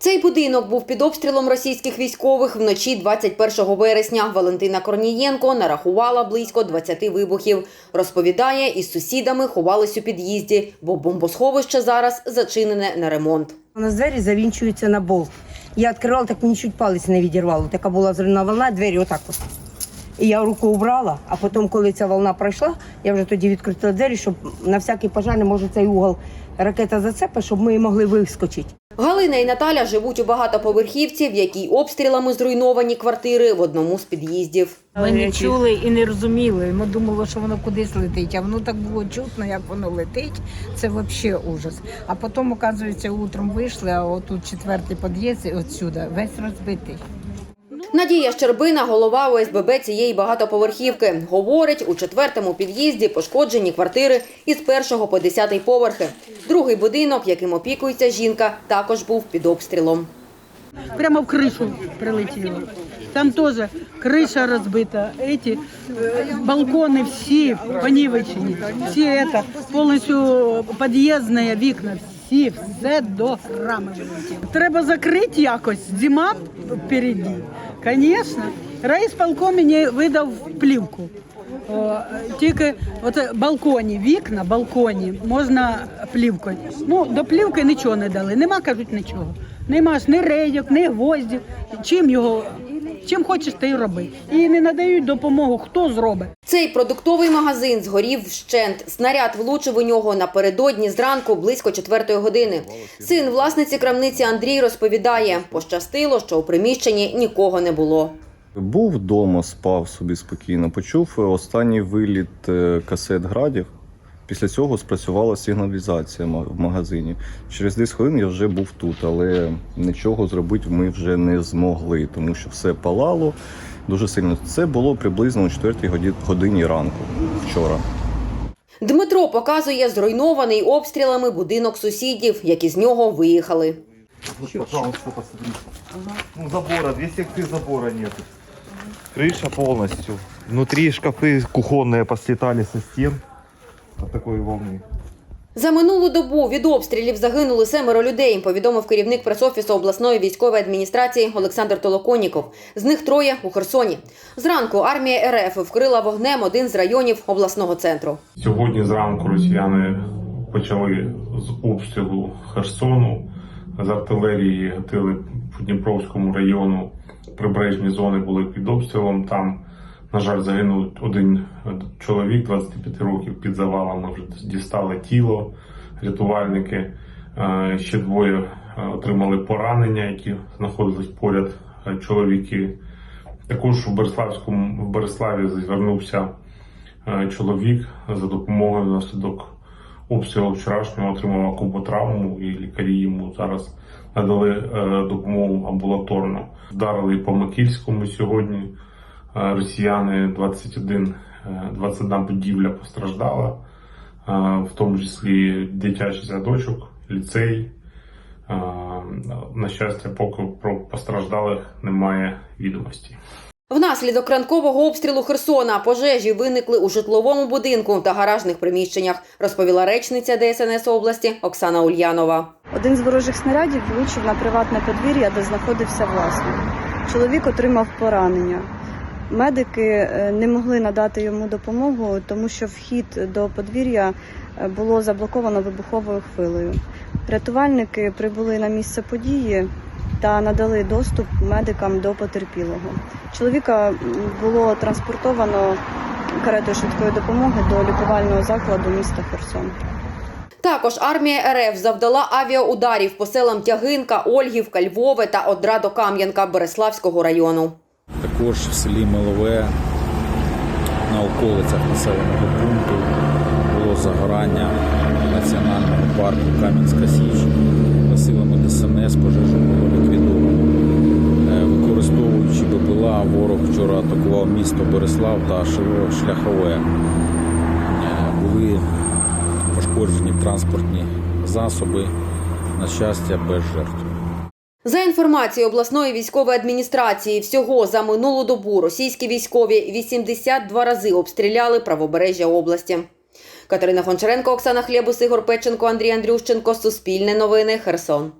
Цей будинок був під обстрілом російських військових вночі 21 вересня. Валентина Корнієнко нарахувала близько 20 вибухів. Розповідає, із сусідами ховались у під'їзді, бо бомбосховище зараз зачинене на ремонт. У нас двері завінчуються на болт. Я відкривала, так мені чуть палець не відірвало. Така була зривна волна, двері отак от. І я руку убрала, а потім, коли ця волна пройшла, я вже тоді відкрила двері, щоб на всякий пожарний, може, цей угол ракета зацепить, щоб ми могли вискочити. Галина і Наталя живуть у багатоповерхівці, в якій обстрілами зруйновані квартири в одному з під'їздів. Ми не чули і не розуміли. Ми думали, що воно кудись летить, а воно так було чутно, як воно летить. Це взагалі ужас. А потім, оказується, утром вийшли, а отут четвертий під'їзд, і отсюди, весь розбитий. Надія Щербина, голова ОСББ цієї багатоповерхівки, говорить, у четвертому під'їзді пошкоджені квартири із першого по десятий поверхи. Другий будинок, яким опікується жінка, також був під обстрілом. прямо в крышу прилетело. Там тоже крыша разбита, эти э, балконы все понівечені, всі это, повністю під'їзні вікна, всі, все до рами вилетіло. Треба закрити якось, зима впереді. Звісно, райсполком мені видав плівку. О, тільки от балконі, вікна, балконі можна плівкою. Ну, до плівки нічого не дали. Нема, кажуть, нічого. Нема ж ні рейок, ні гвоздів. Чим його, чим хочеш, ти й роби. І не надають допомогу, хто зробить. Цей продуктовий магазин згорів вщент. Снаряд влучив у нього напередодні зранку близько четвертої години. Син власниці крамниці Андрій розповідає, пощастило, що у приміщенні нікого не було. Був вдома, спав собі спокійно. Почув останній виліт е, касет градів. Після цього спрацювала сигналізація ма- в магазині. Через 10 хвилин я вже був тут, але нічого зробити ми вже не змогли, тому що все палало дуже сильно. Це було приблизно о 4 годі- годині ранку вчора. Дмитро показує зруйнований обстрілами будинок сусідів, які з нього виїхали. Вот, пожалуйста, посмотрите. Ну, забора, две секции забора нет. Крыша полностью. Внутри шкафы кухонные послетали со стен от такой волны. За минулу добу від обстрілів загинули семеро людей, повідомив керівник пресофісу обласної військової адміністрації Олександр Толоконіков. З них троє у Херсоні. Зранку армія РФ вкрила вогнем один з районів обласного центру. Сьогодні зранку росіяни почали з обстрілу Херсону з артилерії гатили по Дніпровському району. Прибережні зони були під обстрілом. Там, на жаль, загинув один чоловік 25 років під завалами. Вже дістали тіло, рятувальники. Е, Ще двоє е, отримали поранення, які знаходились поряд е, чоловіки. Також в Береславському в Береславі звернувся е, чоловік за допомогою внаслідок обстрілу вчорашнього отримав акуботравму і лікарі йому зараз надали е, допомогу амбулаторно. Вдарили по Макільському сьогодні. Е, Росіяни 21, е, 21 будівля постраждала, е, в тому числі дитячий садочок, ліцей. Е, На щастя, поки про постраждалих немає відомості. Внаслідок ранкового обстрілу Херсона пожежі виникли у житловому будинку та гаражних приміщеннях, розповіла речниця ДСНС області Оксана Ульянова. Один з ворожих снарядів влучив на приватне подвір'я, де знаходився власник. Чоловік отримав поранення. Медики е, не могли надати йому допомогу, тому що вхід до подвір'я е, було заблоковано вибуховою хвилею. Рятувальники прибули на місце події та надали доступ медикам до потерпілого. Чоловіка було транспортовано каретою швидкої допомоги до лікувального закладу міста Херсон. Також армія РФ завдала авіаударів по селам Тягинка, Ольгівка, Львове та Одрадо Кам'янка Береславського району. Також в селі Милове на околицях населеного пункту було загорання національного парку Кам'янська Січ. Силами ДСНС пожежу було ліквідовано. Е, Використовуючи БПЛА, ворог вчора атакував місто Береслав та Шляхове. Е, Були пошкоджені транспортні засоби, на щастя, без жертв. За інформацією обласної військової адміністрації, всього за минулу добу російські військові 82 рази обстріляли правобережжя області. Катерина Гончаренко, Оксана Хлєбус, Ігор Печенко, Андрій Андрющенко. Суспільне новини. Херсон.